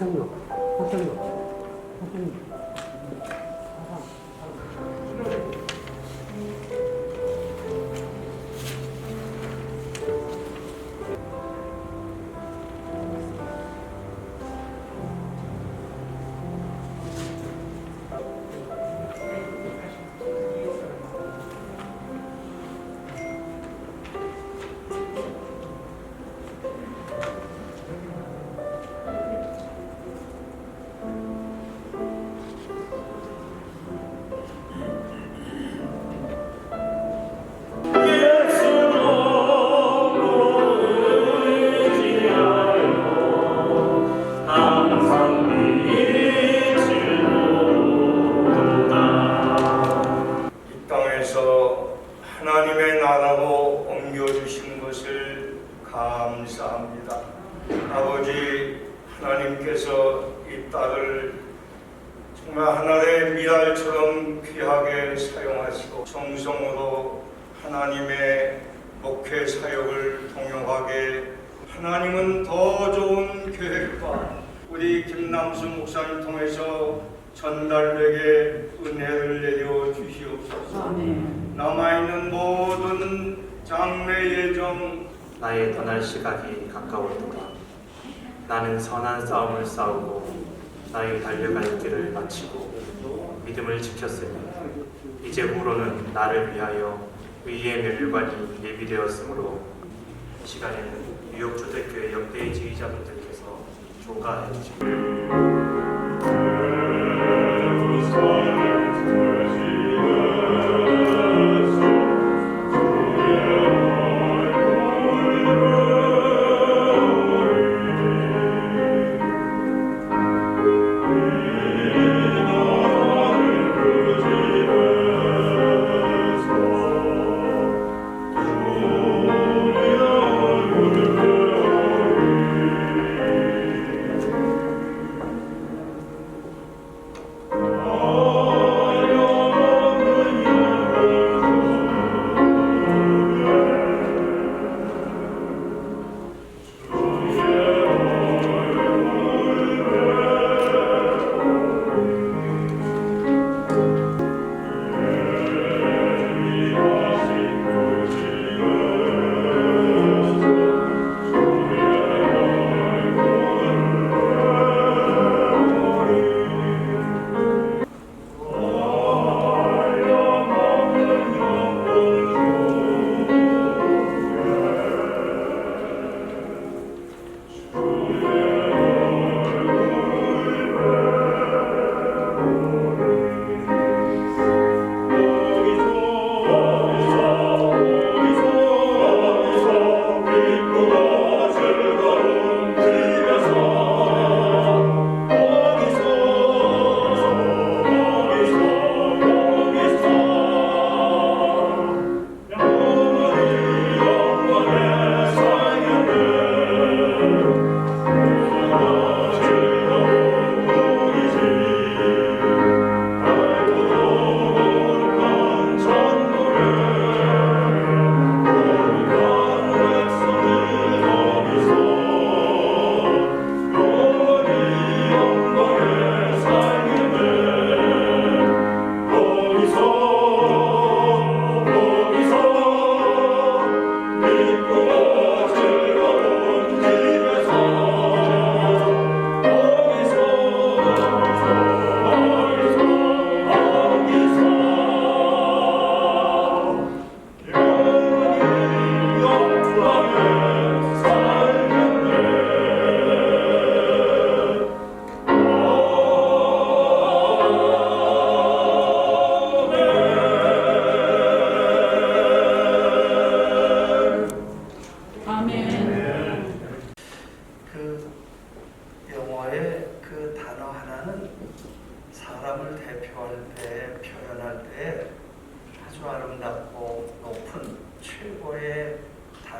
seguro. 하나의 미랄처럼 귀하게 사용하시고 정성으로 하나님의 목회 사역을 동역하게 하나님은 더 좋은 계획과 우리 김남수 목사님 통해서 전달되게 은혜를 내려 주시옵소서. 남아있는 모든 장래 예정 나의 떠날 시각이 가까웠도다. 나는 선한 싸움을 싸우고 나의 달려갈 길을 마치고 믿음을 지켰으니 이제 후로는 나를 위하여 의의 멸관이 예비되었으므로 시간에는 뉴욕 주택교회 역대의 지휘자분들께서 조가해 그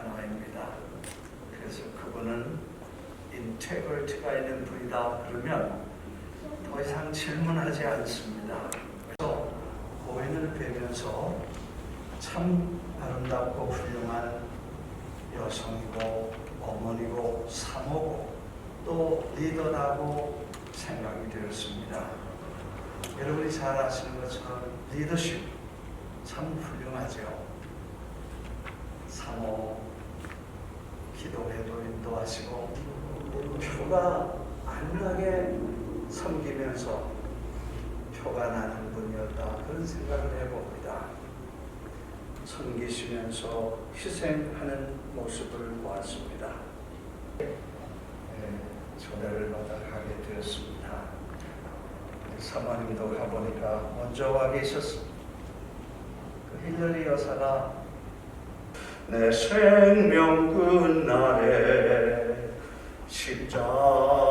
단어입니다. 그래서 그분은 인테그리티가 있는 분이다 그러면 더 이상 질문하지 않습니다. 그래서 고인을 뵈면서 참 아름답고 훌륭한 여성이고 어머니고 사모고 또 리더라고 생각이 되었습니다. 여러분이 잘 아시는 것처럼 리더십 참 훌륭하죠. 사모 기도회도 인도하시고 표가 안 나게 섬기면서 표가 나는 분이었다 그런 생각을 해봅니다. 섬기시면서 희생하는 모습을 보았습니다. 네, 초대를 받아 가게 되었습니다. 사모님도 가보니까 먼저 와 계셨습니다. 그 힐러리 여사가 내 생명 끝날에 십자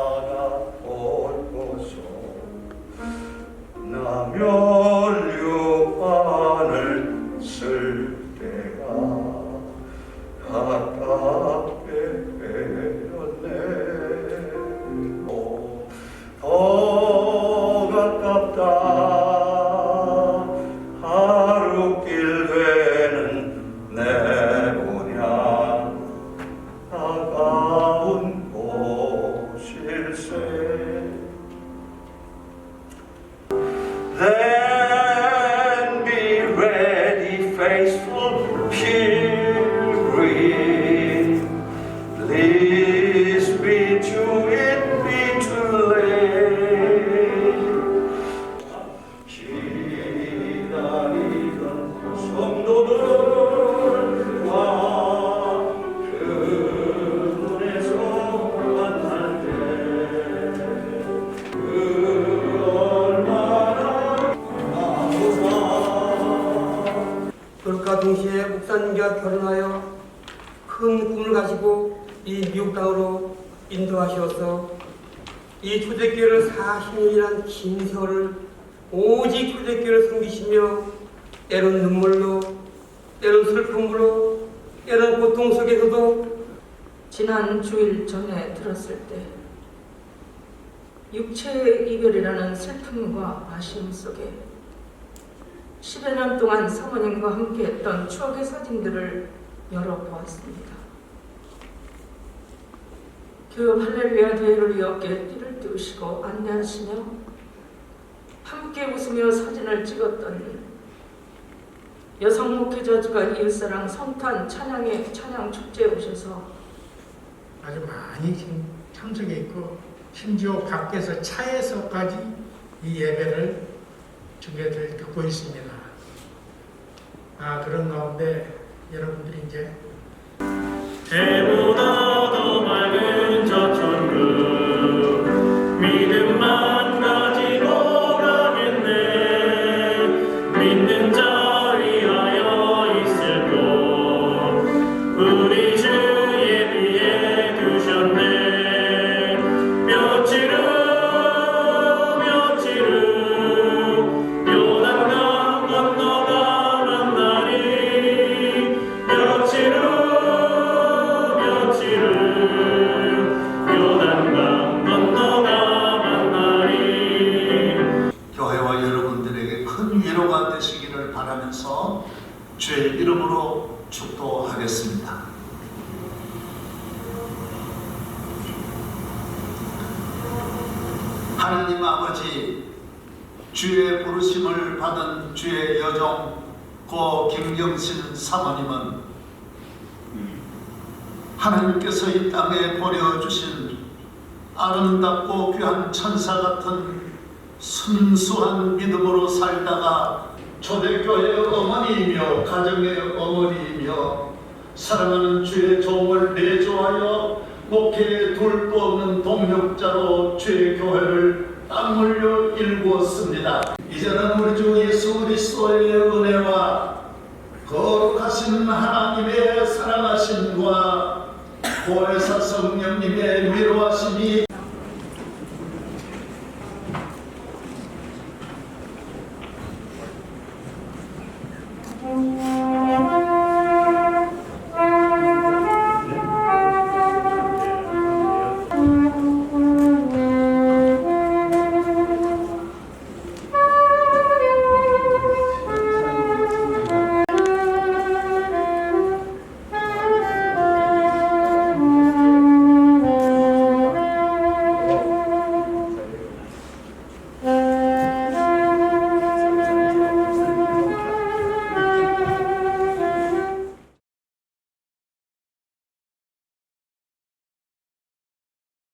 땅으로 인도하셔서 이 초대교회를 40년이란 긴 세월을 오직 초대교회를 섬기시며 때론 눈물로 때론 슬픔으로 때론 고통 속에서도 지난 주일 전에 들었을 때 육체의 이별이라는 슬픔과 아쉬움 속에 10여 년 동안 사모님과 함께했던 추억의 사진들을 열어보았습니다. 교회 할렐루야 대회를 위해 어깨에 띠를 띄우시고 안내하시며 함께 웃으며 사진을 찍었던 여성 목회자주가 이웃사랑 성탄 찬양의 찬양 축제에 오셔서 아주 많이 지금 참석해 있고 심지어 밖에서 차에서까지 이 예배를 중계를 듣고 있습니다. 아 그런 가운데 여러분들이 이제 해보다 바라면서 주의 이름으로 축도하겠습니다. 하나님 아버지, 주의 부르심을 받은 주의 여종 고 김경신 사모님은 하나님께서 이 땅에 보내주신 아름답고 귀한 천사 같은 순수한 믿음으로 살다가 초대교회의 어머니이며 가정의 어머니이며 사랑하는 주의 종을 내조하여 목회에 둘도 없는 동력자로 주의 교회를 땀 흘려 일구었습니다. 이제는 우리 주 예수 그리스도의 은혜와 거룩하신 하나님의 사랑하심과 보혜사 성령님의 위로하심이